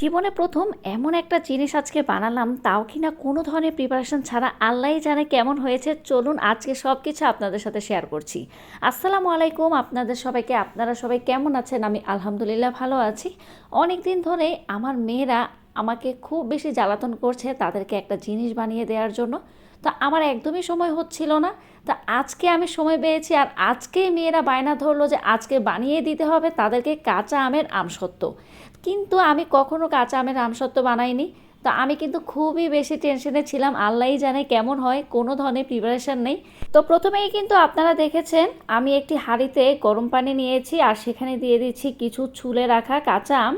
জীবনে প্রথম এমন একটা জিনিস আজকে বানালাম, তাও কি না কোনো ধরনের প্রিপারেশন ছাড়া আল্লাহ জানে কেমন হয়েছে। চলুন আজকে সব কিছু আপনাদের সাথে শেয়ার করছি। আসসালামু আলাইকুম আপনাদের সবাইকে, আপনারা সবাই কেমন আছেন? আমি আলহামদুলিল্লাহ ভালো আছি। অনেক দিন ধরে আমার মেয়েরা আমাকে খুব বেশি জ্বালাতন করছে তাদেরকে একটা জিনিস বানিয়ে দেওয়ার জন্য। তো আমার একদমই সময় হচ্ছিল না। তা আজকে আমি সময় পেয়েছি আর আজকে মেয়েরা বায়না ধরলো যে আজকে বানিয়ে দিতে হবে তাদেরকে কাঁচা আমের আমসত্ত্ব। কিন্তু আমি কখনো কাঁচা আমের আমসত্ত্ব বানাইনি। তো আমি কিন্তু খুবই বেশি টেনশনে ছিলাম, আল্লাহই জানে কেমন হয়, কোনো ধরনের প্রিপারেশান নেই। তো প্রথমেই কিন্তু আপনারা দেখেছেন, আমি একটি হাঁড়িতে গরম পানি নিয়েছি আর সেখানে দিয়ে দিচ্ছি কিছু ছুলে রাখা কাঁচা আম।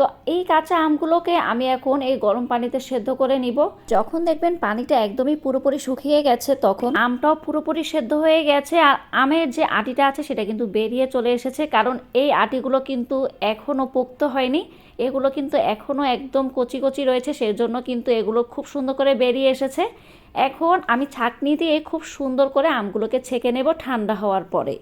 তো এই কাঁচা আমগুলোকে আমি এখন এই গরম পানিতে সেদ্ধ করে নিব। যখন দেখবেন পানিটা একদমই পুরোপুরি শুকিয়ে গেছে, তখন আমটাও পুরোপুরি সেদ্ধ হয়ে গেছে আর আমের যে আটিটা আছে সেটা কিন্তু বেরিয়ে চলে এসেছে কারণ এই আটিগুলো কিন্তু এখনও পোক্ত হয়নি। এগুলো কিন্তু এখনও একদম কচি কচি রয়েছে সেই জন্য কিন্তু এগুলো খুব সুন্দর করে বেরিয়ে এসেছে। এখন আমি ছাঁকনি দিয়ে খুব সুন্দর করে আমগুলোকে ছেঁকে নেব ঠান্ডা হওয়ার পরে।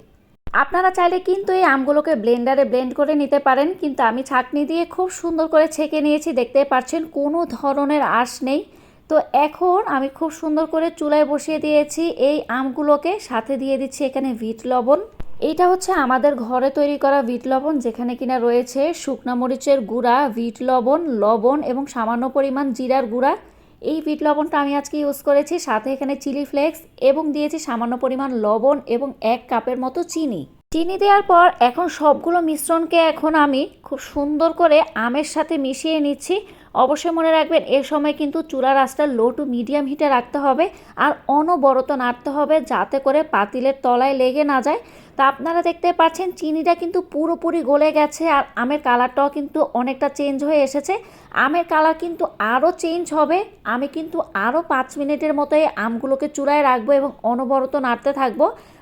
আপনারা চাইলে কিন্তু এই আমগুলোকে ব্লেন্ডারে ব্লেন্ড করে নিতে পারেন, কিন্তু আমি ছাঁকনি দিয়ে খুব সুন্দর করে ছেঁকে নিয়েছি দেখতে পাচ্ছেন কোনো ধরনের আঁশ নেই। তো এখন আমি খুব সুন্দর করে চুলায় বসিয়ে দিয়েছি, এই আমগুলোকে সাথে দিয়ে দিচ্ছি এখানে ভিট লবণ। এইটা হচ্ছে আমাদের ঘরে তৈরি করা ভিট লবণ, যেখানে কিনা রয়েছে শুকনা মরিচের গুঁড়া ভিট লবণ লবণ এবং সামান্য পরিমাণ জিরার গুঁড়া। এই বিট লবণটা আমি আজকে ইউজ করেছি, সাথে এখানে চিলি ফ্লেক্স এবং দিয়েছি সামান্য পরিমাণ লবণ এবং এক কাপের মতো চিনি। চিনি দেওয়ার পর এখন সবগুলো মিশ্রণকে এখন আমি খুব সুন্দর করে আমের সাথে মিশিয়ে নিচ্ছি। অবশ্যই মনে রাখবেন, এ সময় কিন্তু চুলার আঁচটা লো টু মিডিয়াম হিটে রাখতে হবে আর অনবরত নাড়তে হবে যাতে করে পাতিলের তলায় লেগে না যায়। তা আপনারা দেখতে পাচ্ছেন, চিনিটা কিন্তু পুরোপুরি গলে গেছে আর আমের কালারটাও কিন্তু অনেকটা চেঞ্জ হয়ে এসেছে। আমের কালার কিন্তু আরও চেঞ্জ হবে। আমি কিন্তু আরও পাঁচ মিনিটের মতো এই আমগুলোকে চূড়ায় রাখব এবং অনবরত নাড়তে থাকব।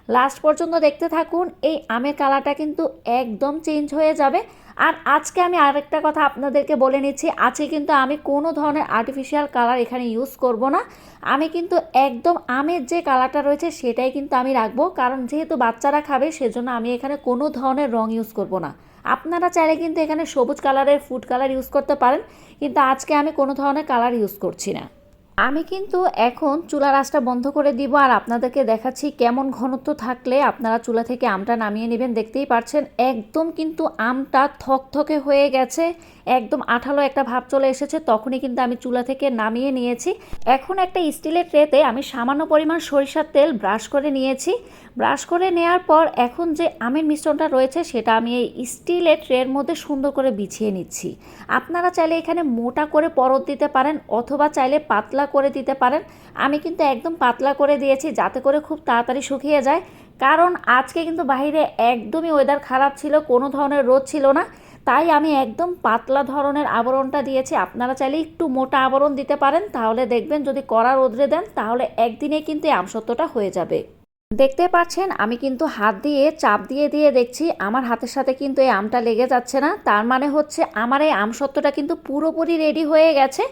লাস্ট পর্যন্ত দেখতে থাকুন, এই আমের কালারটা কিন্তু একদম চেঞ্জ হয়ে যাবে। আর আজকে আমি আরেকটা কথা আপনাদেরকে বলে নিচ্ছি, আজকে কিন্তু আমি কোনো ধরনের আর্টিফিশিয়াল কালার এখানে ইউজ করব না। আমি কিন্তু একদম আমের যে কালারটা রয়েছে সেটাই কিন্তু আমি রাখব, কারণ যেহেতু বাচ্চারা খাবে সেজন্য আমি এখানে কোনো ধরনের রং ইউজ করব না। আপনারা চাইলে কিন্তু এখানে সবুজ কালারের ফুড কালার ইউজ করতে পারেন, কিন্তু আজকে আমি কোনো ধরনের কালার ইউজ করছি না। আমি কিন্তু এখন চুলার আঁচটা বন্ধ করে দিব আর আপনাদেরকে দেখাচ্ছি কেমন ঘনত্ব থাকলে আপনারা চুলা থেকে আমটা নামিয়ে নেবেন। দেখতেই পাচ্ছেন, একদম কিন্তু আমটা থকথকে হয়ে গেছে, একদম আঠালো একটা ভাব চলে এসেছে, তখনই কিন্তু আমি চুলা থেকে নামিয়ে নিয়েছি। এখন একটা স্টিলের ট্রেতে আমি সামান্য পরিমাণ সরিষার তেল ব্রাশ করে নিয়েছি। ব্রাশ করে নেওয়ার পর এখন যে আমের মিশ্রণটা রয়েছে, সেটা আমি এই স্টিলের ট্রের মধ্যে সুন্দর করে বিছিয়ে নিচ্ছি। আপনারা চাইলে এখানে মোটা করে পরত দিতে পারেন, অথবা চাইলে পাতলা করে দিতে পারেন। আমি কিন্তু একদম পাতলা করে দিয়েছি যাতে করে খুব তাড়াতাড়ি শুকিয়ে যায়। কারণ আজকে কিন্তু বাহিরে একদমই ওয়েদার খারাপ ছিল, কোনো ধরনের রোদ ছিল না। তাই আমি একদম পাতলা ধরনের আবরণটা দিয়েছি। আপনারা চাইলে একটু মোটা আবরণ দিতে পারেন। তাহলে দেখবেন যদি কড়া রোদরে দেন, তাহলে একদিনে কিন্তু এই আমসত্ত্বটা হয়ে যাবে। দেখতে পাচ্ছেন, আমি কিন্তু হাত দিয়ে চাপ দিয়ে দিয়ে দেখছি, আমার হাতের সাথে কিন্তু এই আমটা লেগে যাচ্ছে না। তার মানে হচ্ছে আমার এই আমসত্ত্বটা কিন্তু পুরোপুরি রেডি হয়ে গেছে।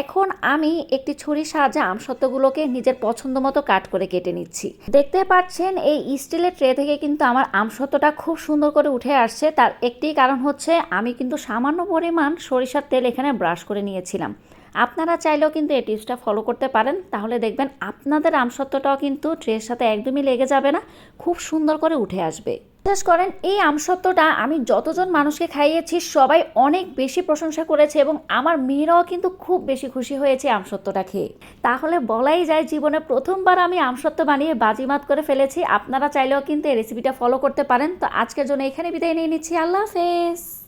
এখন আমি একটি ছুরির সাহায্যে আমসত্ত্বগুলোকে নিজের পছন্দ মতো কাট করে কেটে নিচ্ছি। দেখতে পাচ্ছেন, এই স্টিলের ট্রে থেকে কিন্তু আমার আমসত্ত্বটা খুব সুন্দর করে উঠে আসছে। তার একটি কারণ হচ্ছে, আমি কিন্তু সামান্য পরিমাণ সরিষার তেল এখানে ব্রাশ করে নিয়েছিলাম। আপনারা চাইলেও কিন্তু এই টিপসটা ফলো করতে পারেন। তাহলে দেখবেন আপনাদের আমসত্ত্বটাও কিন্তু ট্রের সাথে একদমই লেগে যাবে না, খুব সুন্দর করে উঠে আসবে। বিশ্বাস করেন, এই আমসত্ত্বটা আমি যতজন মানুষকে খাইয়েছি, সবাই অনেক বেশি প্রশংসা করেছে এবং আমার মেয়েরাও কিন্তু খুব বেশি খুশি হয়েছে আমসত্ত্বটা খেয়ে। তাহলে বলাই যায় জীবনে প্রথমবার আমি আমসত্ত্ব বানিয়ে বাজিমাত করে ফেলেছি। আপনারা চাইলেও কিন্তু এই রেসিপিটা ফলো করতে পারেন। তো আজকের জন্য এখানে বিদায় নিয়ে নিচ্ছি। আল্লাহ হাফেজ।